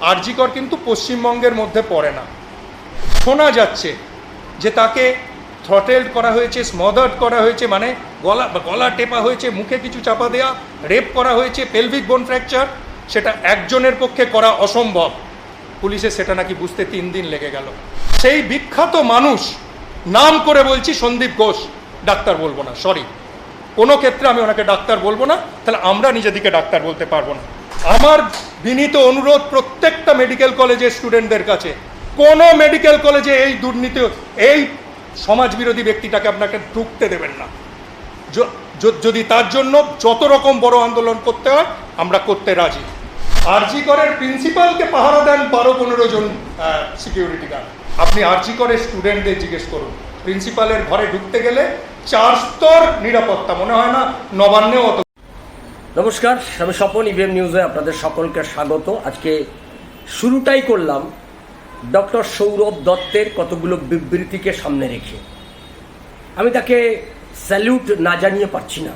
আরজিকর কিন্তু পশ্চিমবঙ্গের মধ্যে পড়ে না। শোনা যাচ্ছে যে তাকে থ্রটেল্ড করা হয়েছে স্মদার্ড করা হয়েছে মানে গলা গলা টেপা হয়েছে, মুখে কিছু চাপা দেওয়া রেপ করা হয়েছে পেলভিক বোন ফ্র্যাকচার সেটা একজনের পক্ষে করা অসম্ভব। পুলিশে সেটা নাকি বুঝতে তিন দিন লেগে গেল। সেই বিখ্যাত মানুষ, নাম করে বলছি সন্দীপ ঘোষ, ডাক্তার বলব না সরি কোনো ক্ষেত্রে আমি ওনাকে ডাক্তার বলব না, তাহলে আমরা নিজেদিকে ডাক্তার বলতে পারব না। আমার বিনীত অনুরোধ প্রত্যেকটা মেডিকেল কলেজের স্টুডেন্টদের কাছে। কোনো মেডিকেল কলেজে এই দুর্নীতি, এই সমাজবিরোধী ব্যক্তিটাকে আপনাকে ঢুকতে দেবেন না। যদি তার জন্য যত রকম বড় আন্দোলন করতে হয়, আমরা করতে রাজি। আরজি করের প্রিন্সিপালকে পাহারা দেন বারো পনেরো জন সিকিউরিটি গার্ড আপনি আরজি করের স্টুডেন্টদের জিজ্ঞেস করুন। প্রিন্সিপালের ঘরে ঢুকতে গেলে চার স্তর নিরাপত্তা, মনে হয় না, নবান্নেও অত নমস্কার, আমি স্বপন ইভিএম নিউজে আপনাদের সকলকে স্বাগত। আজকে শুরুটাই করলাম ডক্টর সৌরভ দত্তের কতগুলো বিবৃতিকে সামনে রেখে। আমি তাকে স্যালিউট না জানিয়ে পারছি না।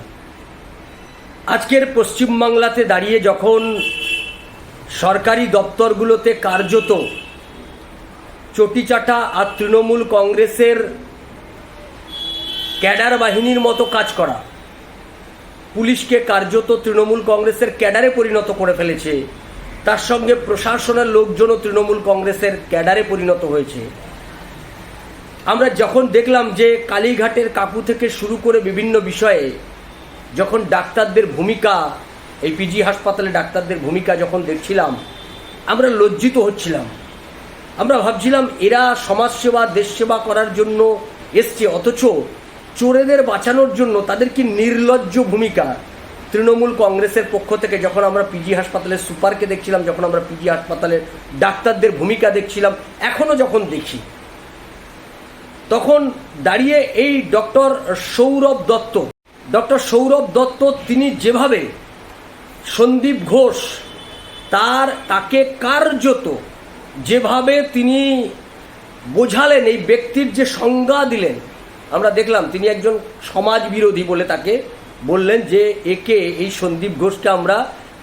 আজকের পশ্চিমবাংলাতে দাঁড়িয়ে যখন সরকারি দপ্তরগুলোতে কার্যত চটিচাটা আর তৃণমূল কংগ্রেসের ক্যাডার বাহিনীর মতো কাজ করা পুলিশকে কার্যত তৃণমূল কংগ্রেসের ক্যাডারে পরিণত করে ফেলেছে। তার সঙ্গে প্রশাসনের লোকজনও তৃণমূল কংগ্রেসের ক্যাডারে পরিণত হয়েছে। আমরা যখন দেখলাম যে কালীঘাটের কাকু থেকে শুরু করে বিভিন্ন বিষয়ে যখন ডাক্তারদের ভূমিকা এই পিজি হাসপাতালে ডাক্তারদের ভূমিকা যখন দেখছিলাম, আমরা লজ্জিত হচ্ছিলাম। আমরা ভাবছিলাম, এরা সমাজসেবা, দেশসেবা করার জন্য এসছে, অথচ চোরেদের বাঁচানোর জন্য তাদের কি নির্লজ্জ ভূমিকা? তৃণমূল কংগ্রেসের পক্ষ থেকে যখন আমরা পিজি হাসপাতালের সুপারকে দেখছিলাম, যখন আমরা পিজি হাসপাতালের ডাক্তারদের ভূমিকা দেখছিলাম এখনও যখন দেখি, তখন দাঁড়িয়ে এই ডক্টর সৌরভ দত্ত, ডক্টর সৌরভ দত্ত তিনি যেভাবে সন্দীপ ঘোষ তার, তাকে কার্যত যেভাবে তিনি বোঝালেন, এই ব্যক্তির যে সংজ্ঞা দিলেন আমরা দেখলাম তিনি একজন সমাজ বিরোধী বলে তাকে বললেন যে, একে এই সন্দীপ ঘোষকে আমরা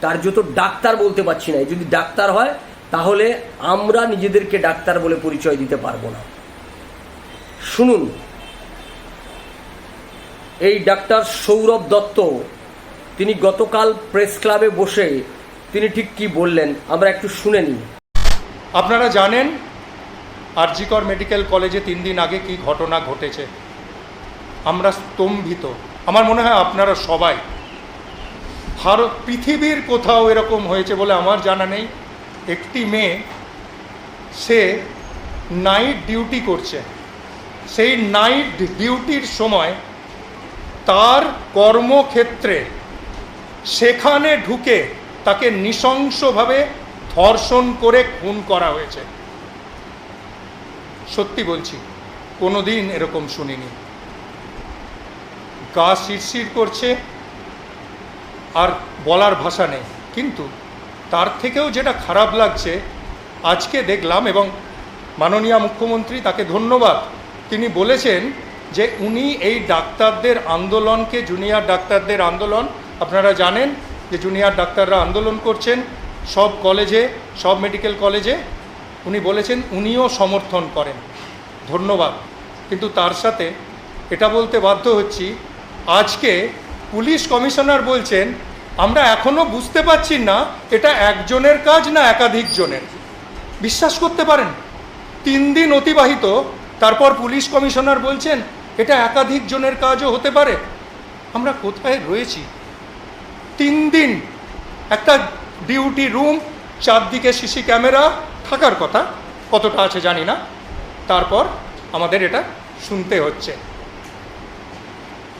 তার কার্যত ডাক্তার বলতে পারছি না। যদি ডাক্তার হয়, তাহলে আমরা নিজেদেরকে ডাক্তার বলে পরিচয় দিতে পারব না। শুনুন, এই ডাক্তার সৌরভ দত্ত, তিনি গতকাল প্রেস ক্লাবে বসে তিনি ঠিক কি বললেন, আমরা একটু শুনে নিই। আপনারা জানেন আরজিকর মেডিকেল কলেজে তিন দিন আগে কি ঘটনা ঘটেছে? আমরা স্তম্ভিত। আমার মনে হয় আপনারা সবাই। ভারত পৃথিবীর কোথাও এরকম হয়েছে বলে আমার জানা নেই। একটি মেয়ে, সে নাইট ডিউটি করছে। সেই নাইট ডিউটির সময় তার কর্মক্ষেত্রে সেখানে ঢুকে তাকে নৃশংসভাবে ধর্ষণ করে খুন করা হয়েছে। সত্যি বলছি কোনো দিন এরকম শুনিনি। গা শিরশির করছে আর বলার ভাষা নেই। কিন্তু তার থেকেও যেটা খারাপ লাগছে, আজকে দেখলাম এবং মাননীয় মুখ্যমন্ত্রী তাকে ধন্যবাদ। তিনি বলেছেন যে উনি এই ডাক্তারদের আন্দোলনকে, জুনিয়র ডাক্তারদের আন্দোলন, আপনারা জানেন যে জুনিয়র ডাক্তাররা আন্দোলন করছেন সব কলেজে, সব মেডিকেল কলেজে। উনি বলেছেন উনিও সমর্থন করেন। ধন্যবাদ। কিন্তু তার সাথে এটা বলতে বাধ্য হচ্ছি আজকে পুলিশ কমিশনার বলছেন, আমরা এখনও বুঝতে পারছি না এটা একজনের কাজ না একাধিক জনের। বিশ্বাস করতে পারেন, তিন দিন অতিবাহিত, তারপর পুলিশ কমিশনার বলছেন, এটা একাধিক জনের কাজও হতে পারে। আমরা কোথায় রয়েছি? তিন দিন, একটা ডিউটি রুম, চারদিকে সিসি ক্যামেরা, থাকার কথা, কতটা আছে জানি না। তারপর আমাদের এটা শুনতে হচ্ছে।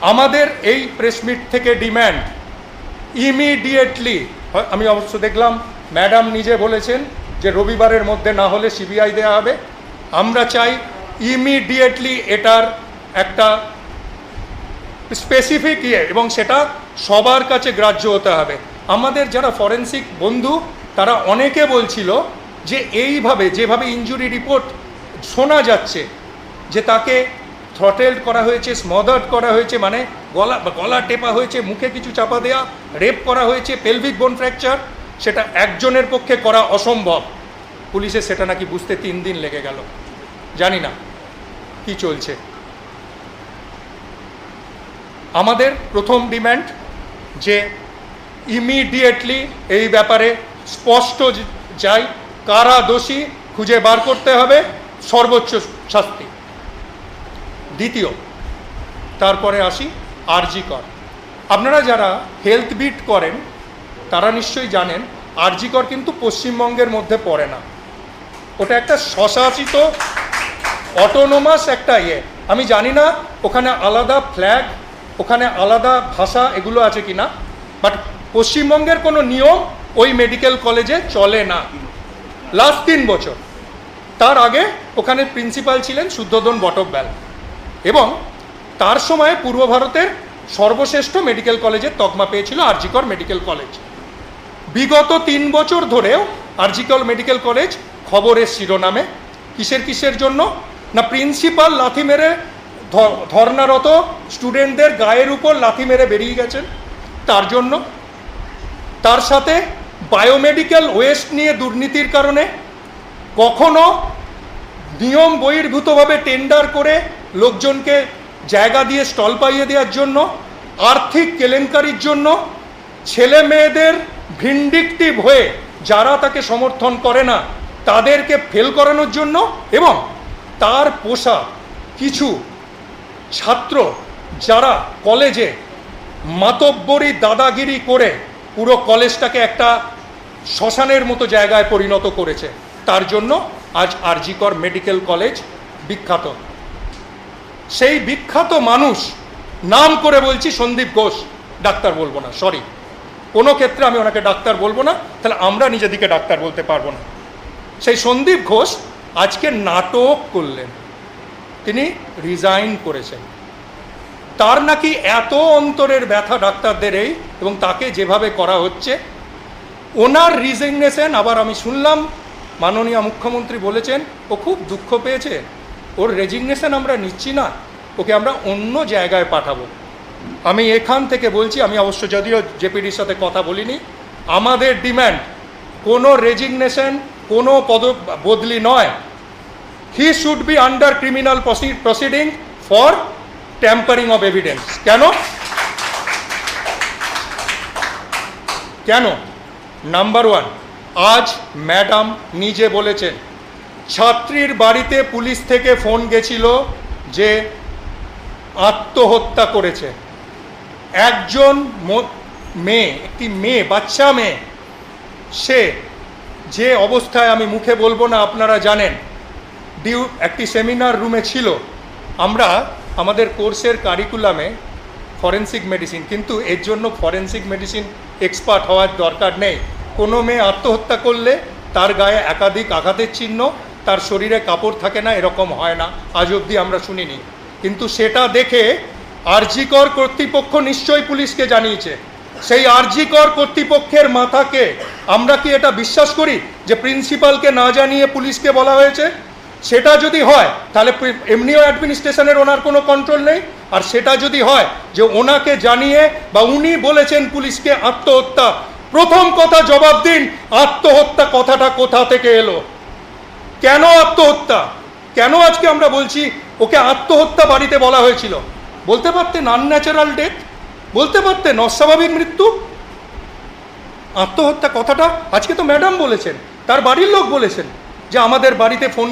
আমাদের এই প্রেস মিট থেকে ডিম্যান্ড ইমিডিয়েটলি আমি অবশ্য দেখলাম ম্যাডাম নিজে বলেছেন যে রবিবারের মধ্যে না হলে সিবিআই দেওয়া হবে। আমরা চাই ইমিডিয়েটলি এটার একটা স্পেসিফিক ইয়ে এবং সেটা সবার কাছে গ্রাহ্য হতে হবে। আমাদের যারা ফরেন্সিক বন্ধু, তারা অনেকে বলছিল যে এইভাবে, যেভাবে ইঞ্জুরি রিপোর্ট শোনা যাচ্ছে, যে তাকে থ্রটেলড করা হয়েছে স্মদার্ড করা হয়েছে মানে গলা গলা টেপা হয়েছে, মুখে কিছু চাপা দেওয়া রেপ করা হয়েছে পেলভিক বোন ফ্র্যাকচার সেটা একজনের পক্ষে করা অসম্ভব। পুলিশের সেটা নাকি বুঝতে তিন দিন লেগে গেল। জানি না কি চলছে। আমাদের প্রথম ডিম্যান্ড যে ইমিডিয়েটলি এই ব্যাপারে স্পষ্ট যাই কারা দোষী খুঁজে বার করতে হবে, সর্বোচ্চ শাস্তি। দ্বিতীয়, তারপরে আসি আরজি কর। আপনারা যারা হেলথ বিট করেন, তারা নিশ্চয়ই জানেন, আরজি কর কিন্তু পশ্চিমবঙ্গের মধ্যে পড়ে না। ওটা একটা স্বশাসিত অটোনোমাস একটা ইয়ে। আমি জানি না ওখানে আলাদা ফ্ল্যাগ ওখানে আলাদা ভাষা এগুলো আছে কি না বাট পশ্চিমবঙ্গের কোনো নিয়ম ওই মেডিকেল কলেজে চলে না। লাস্ট তিন বছর। তার আগে ওখানে প্রিন্সিপাল ছিলেন শুদ্ধোধন বটব্যাল। এবং তার সময়ে পূর্ব ভারতের সর্বশ্রেষ্ঠ মেডিকেল কলেজের তকমা পেয়েছিল আরজিকর মেডিকেল কলেজ। বিগত তিন বছর ধরেও আরজিকল মেডিকেল কলেজ খবরের শিরোনামে। কিসের কিসের জন্য? না, প্রিন্সিপাল লাথি মেরে ধর্নারত স্টুডেন্টদের গায়ের উপর লাথি মেরে বেরিয়ে গেছেন। তার জন্য। তার সাথে বায়োমেডিক্যাল ওয়েস্ট নিয়ে দুর্নীতির কারণে কখনো নিয়ম বহির্ভূতভাবে টেন্ডার করে লোকজনকে জায়গা দিয়ে স্টল পাইয়ে দেওয়ার জন্য, আর্থিক কেলেঙ্কারির জন্য ছেলে মেয়েদের ভিন্ডিকটিভ হয়ে যারা তাকে সমর্থন করে না, তাদেরকে ফেল করানোর জন্য এবং তার পোষা কিছু ছাত্র যারা কলেজে মাতব্বরি দাদাগিরি করে পুরো কলেজটাকে একটা শ্মশানের মতো জায়গায় পরিণত করেছে, তার জন্য আজ আরজিকর মেডিকেল কলেজ বিখ্যাত। সেই বিখ্যাত মানুষ, নাম করে বলছি সন্দীপ ঘোষ, ডাক্তার বলব না সরি কোনো ক্ষেত্রে আমি ওনাকে ডাক্তার বলব না, তাহলে আমরা নিজেদিকে ডাক্তার বলতে পারব না। সেই সন্দীপ ঘোষ আজকে নাটক করলেন। তিনি রিজাইন করেছেন। তার নাকি এত অন্তরের ব্যথা ডাক্তারদের এই, এবং তাকে যেভাবে করা হচ্ছে, ওনার রিজিগনেশন আবার আমি শুনলাম, মাননীয় মুখ্যমন্ত্রী বলেছেন, ও খুব দুঃখ পেয়েছে। ওর রেজিগনেশন আমরা নিচ্ছি না, ওকে আমরা অন্য জায়গায় পাঠাবো। আমি এখান থেকে বলছি, আমি অবশ্য যদিও জেপিডির সাথে কথা বলিনি, আমাদের ডিম্যান্ড কোনো রেজিগনেশন কোনো পদ বদলি নয়। He should be under criminal proceeding for tampering of evidence কেন? কেন? নাম্বার ওয়ান আজ ম্যাডাম নিজে বলেছেন ছাত্রীর বাড়িতে পুলিশ থেকে ফোন গেছিল যে আত্মহত্যা করেছে। একজন মেয়ে, একটি মেয়ে, বাচ্চা মেয়ে, সে যে অবস্থায় আমি মুখে বলব না আপনারা জানেন, ডিউ, একটি সেমিনার রুমে ছিল। আমরা আমাদের কোর্সের কারিকুলামে ফরেন্সিক মেডিসিন, কিন্তু এর জন্য ফরেন্সিক মেডিসিন এক্সপার্ট হওয়ার দরকার নেই। কোনো মেয়ে আত্মহত্যা করলে তার গায়ে একাধিক আঘাতের চিহ্ন তার শরীরে কাপড় থাকে না, এরকম হয় না। আজ অবধি আমরা শুনিনি। কিন্তু সেটা দেখে আরজিকর কর্তৃপক্ষ নিশ্চয়ই পুলিশকে জানিয়েছে। সেই আরজিকর কর্তৃপক্ষের মাথাকে আমরা কি এটা বিশ্বাস করি যে প্রিন্সিপালকে না জানিয়ে পুলিশকে বলা হয়েছে? সেটা যদি হয়, তাহলে এমনিও অ্যাডমিনিস্ট্রেশনের ওনার কোনো কন্ট্রোল নেই। আর সেটা যদি হয় যে ওনাকে জানিয়ে বা উনি বলেছেন পুলিশকে আত্মহত্যা, প্রথম কথা জবাব দিন, আত্মহত্যা কথাটা কোথা থেকে এলো? কেন আত্মহত্যা? কেন আজকে আমরা বলছি ওকে আত্মহত্যা বাড়িতে বলা হয়েছিল? বলতে পারতেন আনন্যাচারাল ডেথ বলতে পারতেন অস্বাভাবিক মৃত্যু? আত্মহত্যা কথাটা আজকে তো ম্যাডাম বলেছেন, তার বাড়ির লোক বলেছেন যে আমাদের বাড়িতে ফোন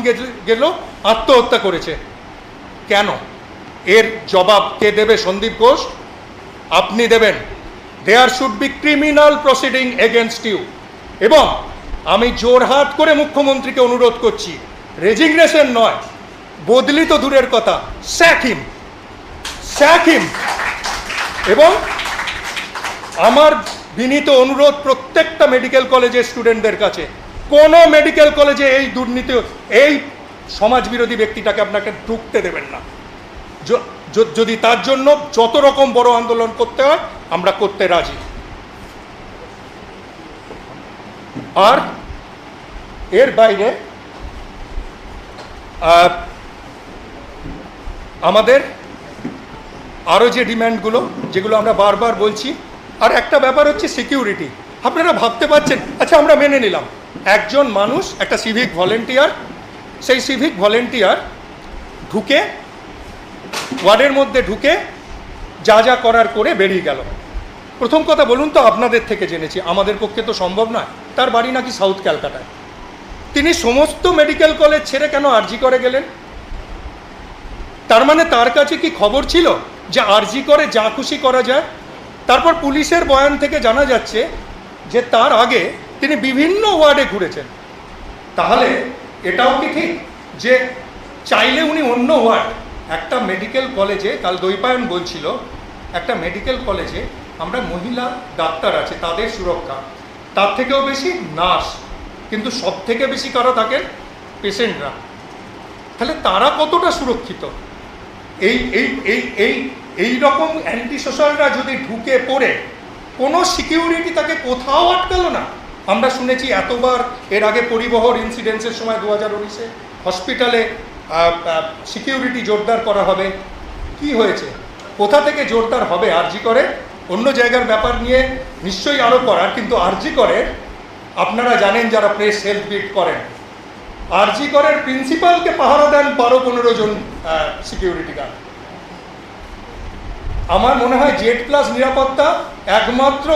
গেল, আত্মহত্যা করেছে। কেন? এর জবাব কে দেবে সন্দীপ ঘোষ? আপনি দেবেন। There should be criminal proceeding against you এবং আমি জোরহাট করে মুখ্যমন্ত্রীকে অনুরোধ করছি। রেজিগনেশন নয়, বদলি তো দূরের কথা স্যাকিম স্যাকিম এবং আমার বিনীত অনুরোধ প্রত্যেকটা মেডিকেল কলেজের স্টুডেন্টদের কাছে, কোনো মেডিকেল কলেজে এই দুর্নীতি, এই সমাজবিরোধী ব্যক্তিটাকে আপনাকে ঢুকতে দেবেন না। যদি তার জন্য যত রকম বড় আন্দোলন করতে হয়, আমরা করতে রাজি। আর এর বাইরে আমাদের আরও যে ডিম্যান্ডগুলো যেগুলো আমরা বারবার বলছি, আর একটা ব্যাপার হচ্ছে সিকিউরিটি। আপনারা ভাবতে পারছেন আচ্ছা আমরা মেনে নিলাম। একজন মানুষ, একটা সিভিক ভলেন্টিয়ার, সেই সিভিক ভলেন্টিয়ার ঢুকে, ওয়ার্ডের মধ্যে ঢুকে যা যা করার করে বেরিয়ে গেল। প্রথম কথা বলুন তো, আপনাদের থেকে জেনেছি। আমাদের পক্ষে তো সম্ভব নয়। তার বাড়ি নাকি সাউথ ক্যালকাটায়। তিনি সমস্ত মেডিকেল কলেজ ছেড়ে কেন আরজি করে গেলেন? তার মানে তার কাছে কি খবর ছিল যে আরজি করে যা খুশি করা যায়? তারপর পুলিশের বয়ান থেকে জানা যাচ্ছে যে তার আগে তিনি বিভিন্ন ওয়ার্ডে ঘুরেছেন। তাহলে এটাও কি ঠিক যে চাইলে উনি অন্য ওয়ার্ড, একটা মেডিকেল কলেজে, কাল দৈপায়ন বলছিল, একটা মেডিকেল কলেজে আমরা মহিলা ডাক্তার আছে, তাদের সুরক্ষা। তার থেকেও বেশি নার্স। কিন্তু সব থেকে বেশি কারা থাকেন পেশেন্টরা। তাহলে তারা কতটা সুরক্ষিত? এই এই এই এই এই রকম অ্যান্টি সোশ্যালরা যদি ঢুকে পড়ে, কোনো সিকিউরিটি তাকে কোথাও আটকালো না। আমরা শুনেছি এতবার এর আগে পরিবহন ইনসিডেন্সের সময় দু হাজার উনিশে হসপিটালে সিকিউরিটি জোরদার করা হবে। কি হয়েছে? কোথা থেকে জোরদার হবে? আরজি করে? অন্য জায়গার ব্যাপার নিয়ে নিশ্চয়ই আরও করার, কিন্তু আরজি করে আপনারা জানেন যারা প্রেস হেলথ বিট করেন, আরজি করের প্রিন্সিপালকে পাহারা দেন বারো পনেরো জন সিকিউরিটি গার্ড আমার মনে হয় জেড প্লাস নিরাপত্তা একমাত্র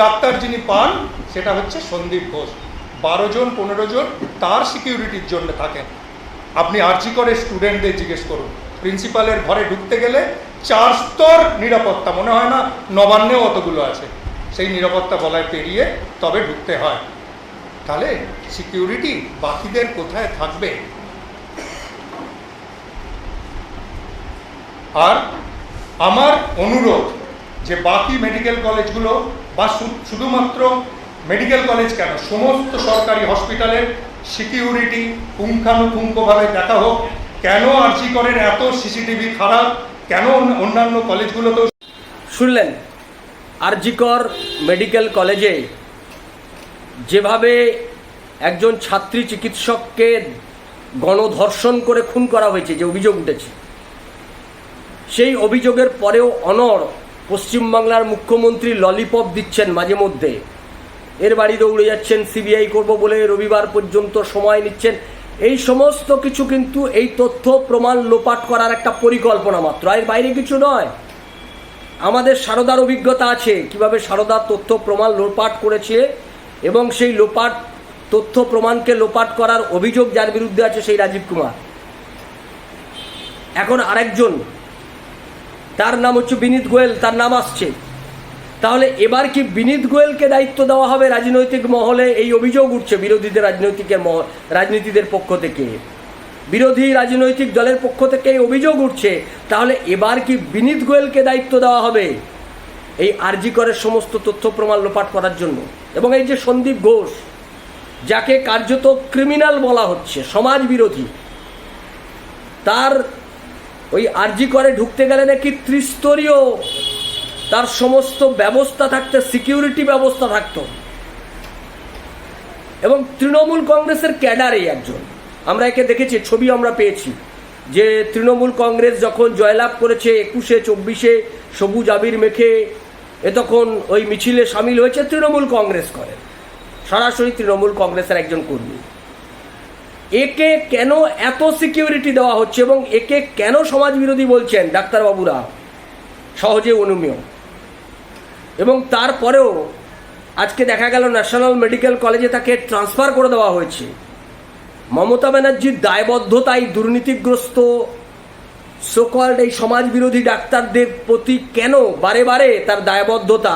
ডাক্তার যিনি পান, সেটা হচ্ছে সন্দীপ ঘোষ। বারো জন, পনেরো জন তার সিকিউরিটির জন্য থাকেন। আপনি আরজি করে স্টুডেন্টদের জিজ্ঞেস করুন। প্রিন্সিপালের ঘরে ঢুকতে গেলে চার স্তর নিরাপত্তা, মনে হয় না নবান্নেও অতগুলো আছে। সেই নিরাপত্তা বলায় পেরিয়ে তবে ঢুকতে হয়। তাহলে সিকিউরিটি বাকিদের কোথায় থাকবে? আর আমার অনুরোধ যে বাকি মেডিকেল কলেজগুলো বা শুধুমাত্র মেডিকেল কলেজ কেন, সমস্ত সরকারি হসপিটালের সিকিউরিটি পুঙ্খানুপুঙ্খভাবে দেখা হোক, কেন আরজি করেন, এত সিসিটিভি খারাপ কেন অন্য- অন্যান্য কলেজগুলোতেও শুনলেন, আরজিকর মেডিকেল কলেজে যেভাবে একজন ছাত্রী চিকিৎসককে গণধর্ষণ করে খুন করা হয়েছে, যে অভিযোগ উঠেছে, সেই অভিযোগের পরেও অনর পশ্চিমবাংলার মুখ্যমন্ত্রী ললিপপ দিচ্ছেন মাঝে মধ্যে। এর বাড়ি দৌড়ে যাচ্ছেন, সিবিআই করব বলে রবিবার পর্যন্ত সময় নিচ্ছেন। এই সমস্ত কিছু কিন্তু এই তথ্য প্রমাণ লোপাট করার একটা পরিকল্পনা মাত্র। এর বাইরে কিছু নয়। আমাদের সারদার অভিজ্ঞতা আছে, কীভাবে সারদার তথ্য প্রমাণ লোপাট করেছে এবং সেই লোপাট তথ্য প্রমাণকে লোপাট করার অভিযোগ যার বিরুদ্ধে আছে সেই রাজীব কুমার। এখন আরেকজন, তার নাম হচ্ছে বিনীত গোয়েল, তার নাম আসছে। তাহলে এবার কি বিনীত গোয়েলকে দায়িত্ব দেওয়া হবে রাজনৈতিক মহলে? এই অভিযোগ উঠছে বিরোধীদের রাজনৈতিকের মহ, রাজনীতিদের পক্ষ থেকে। বিরোধী রাজনৈতিক দলের পক্ষ থেকে এই অভিযোগ উঠছে। তাহলে এবার কি বিনীত গোয়েলকে দায়িত্ব দেওয়া হবে? এই আরজি করের সমস্ত তথ্য প্রমাণ লোপাট করার জন্য। এবং এই যে সন্দীপ ঘোষ, যাকে কার্যত ক্রিমিনাল বলা হচ্ছে, সমাজ বিরোধী, তার ওই আরজি করে ঢুকতে গেলে নাকি ত্রিস্তরীয় তার সমস্ত ব্যবস্থা থাকতে সিকিউরিটি ব্যবস্থা থাকতো। এবং তৃণমূল কংগ্রেসের ক্যাডারেই একজন। আমরা একে দেখেছি, ছবি আমরা পেয়েছি, যে তৃণমূল কংগ্রেস যখন জয়লাভ করেছে একুশে, চব্বিশে সবুজ আবির মেখে, এ তখন ওই মিছিলে সামিল হয়েছে তৃণমূল কংগ্রেস করে। সরাসরি তৃণমূল কংগ্রেসের একজন কর্মী। একে কেন এত সিকিউরিটি দেওয়া হচ্ছে এবং একে কেন সমাজ বিরোধী বলছেন ডাক্তারবাবুরা? সহজে অনুমেয়। এবং তারপরেও আজকে দেখা গেল ন্যাশনাল মেডিকেল কলেজে তাকে ট্রান্সফার করে দেওয়া হয়েছে। মমতা ব্যানার্জির দায়বদ্ধতাই দুর্নীতিগ্রস্ত সোকল্ড এই সমাজ বিরোধী ডাক্তারদের প্রতি কেন বারে বারে তার দায়বদ্ধতা?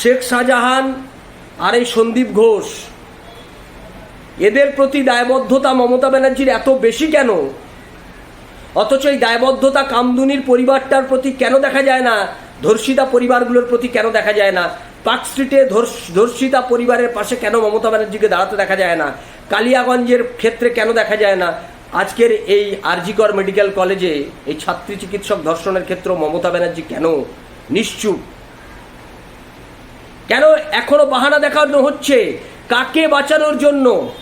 শেখ শাহজাহান আর এই সন্দীপ ঘোষ, এদের প্রতি দায়বদ্ধতা মমতা ব্যানার্জির এত বেশি কেন? অথচ এই দায়বদ্ধতা কামদুনির পরিবারটার প্রতি কেন দেখা যায় না? ধর্ষিতা পরিবারগুলোর প্রতি কেন দেখা যায় না? পার্ক স্ট্রিটে ধর্ষ- ধর্ষিতা পরিবারের পাশে কেন মমতা ব্যানার্জিকে দাঁড়াতে দেখা যায় না? কালিয়াগঞ্জের ক্ষেত্রে কেন দেখা যায় না? আজকের এই আরজিকর মেডিকেল কলেজে এই ছাত্রী চিকিৎসক ধর্ষণের ক্ষেত্রে মমতা ব্যানার্জি কেন নিশ্চুপ? কেন এখনও বাহানা দেখানো হচ্ছে? কাকে বাঁচানোর জন্য?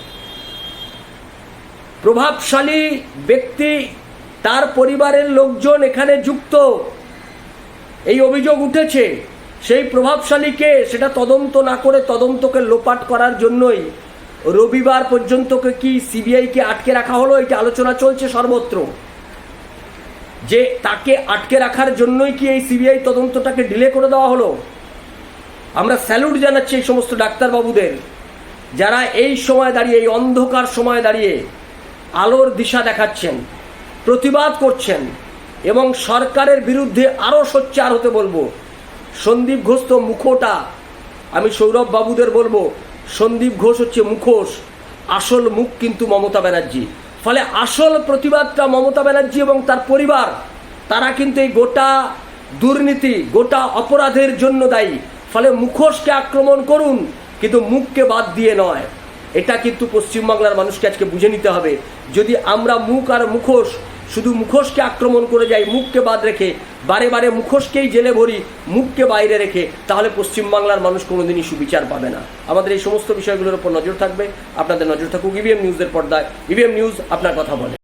প্রভাবশালী ব্যক্তি, তার পরিবারের লোকজন এখানে যুক্ত। এই অভিযোগ উঠেছে। সেই প্রভাবশালীকে সেটা তদন্ত না করে তদন্তকে লোপাট করার জন্যই রবিবার পর্যন্ত কি সিবিআইকে আটকে রাখা হলো? এটা আলোচনা চলছে সর্বত্র। যে তাকে আটকে রাখার জন্যই কি এই সিবিআই তদন্তটাকে ডিলে করে দেওয়া হলো? আমরা স্যালুট জানাচ্ছি এই সমস্ত ডাক্তারবাবুদের, যারা এই সময় দাঁড়িয়ে, এই অন্ধকার সময় দাঁড়িয়ে আলোর দিশা দেখাচ্ছেন, প্রতিবাদ করছেন। এবং সরকারের বিরুদ্ধে আরও সোচ্চার হতে বলব। সন্দীপ ঘোষ তো মুখোটা। আমি সৌরভ বাবুদের বলব, সন্দীপ ঘোষ হচ্ছে মুখোশ। আসল মুখ কিন্তু মমতা ব্যানার্জি। ফলে আসল প্রতিবাদটা মমতা ব্যানার্জি এবং তার পরিবার, তারা কিন্তু এই গোটা দুর্নীতি, গোটা অপরাধের জন্য দায়ী। ফলে মুখোশকে আক্রমণ করুন, কিন্তু মুখকে বাদ দিয়ে নয়। এটা কিন্তু পশ্চিমবাংলার মানুষকে আজকে বুঝে নিতে হবে। যদি আমরা মুখ আর মুখোশ শুধু মুখোশকে আক্রমণ করে যাই মুখকে বাদ রেখে, বারে বারে মুখোশকেই জেলে ভরি, মুখকে বাইরে রেখে, তাহলে পশ্চিমবাংলার মানুষ কোনোদিনই সুবিচার পাবে না। আমাদের এই সমস্ত বিষয়গুলোর উপর নজর থাকবে। আপনাদের নজর থাকুক ইভিএম নিউজের পর্দায়। ইভিএম নিউজ আপনার কথা বলে।